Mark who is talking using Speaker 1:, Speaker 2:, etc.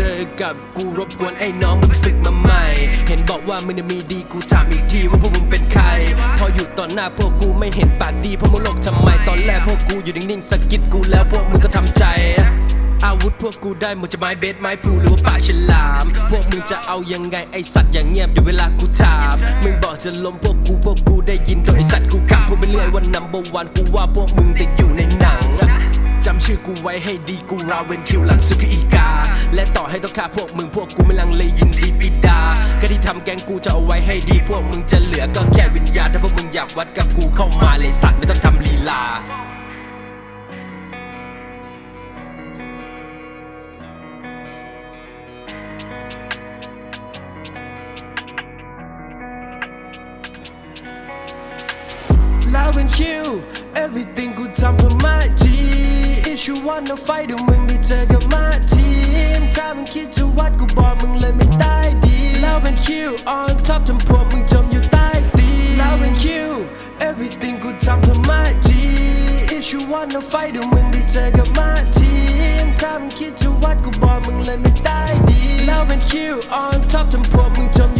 Speaker 1: จะ
Speaker 2: เจอกับกูรบกวนไอ้น้องมึงฝึกมาใหม่ เห็นบอกว่ามึงมีดีกูถามอีกทีว่าพวกมึงเป็นใคร พออยู่ต่อหน้าพวกกูไม่เห็นปากดีพวกมึงโลกทำไมตอนแรกพวกกูอยู่นิ่งๆสกิดกูแล้วพวกมึงก็ทำใจ อาวุธพวกกูได้หมดจะไม้เบสไม้พลูหรือว่าป่าฉลาม พวกมึงจะเอายังไงไอสัตว์อย่างเงียบอยู่เวลากูถาม มึงบอกจะล้มพวกกูพวกกูได้ยินโดยไอสัตว์กูกำพูดไปเรื่อยว่า number one กูว่าพวกมึงติดอยู่ในหนังจำชื่อกูไว้ให้ดีกูราเวนคิวหลังสุดคืออีก และต่อให้ต้องฆ่าพวกมึงพวกกูไม่ลังเลยินดีปิดาก็ที่ทำแกงกูจะเอาไว้ให้ดี พวกมึงจะเหลือก็แค่วิญญาณถ้าพวกมึงอยากวัดกับกูเข้ามาเลยสัตว์ไม่ต้องทำลีลา
Speaker 1: Love and kill everything กูทำเพื่อมาจี If you wanna fight มึง มถ้ามึงคิดจะวัดกูบอกมึงเลยไม่ได้ดี Love and kill on top ทำพวกมึงจมอยู่ใต้ตีน Love and kill everything กูทำเพื่อมาจี If you wanna fight เดี๋ยวมึงได้เจอกับมาทีมถ้ามึงคิดจะวัดกูบอกมึงเลยไม่ได้ดี Love and kill on ู่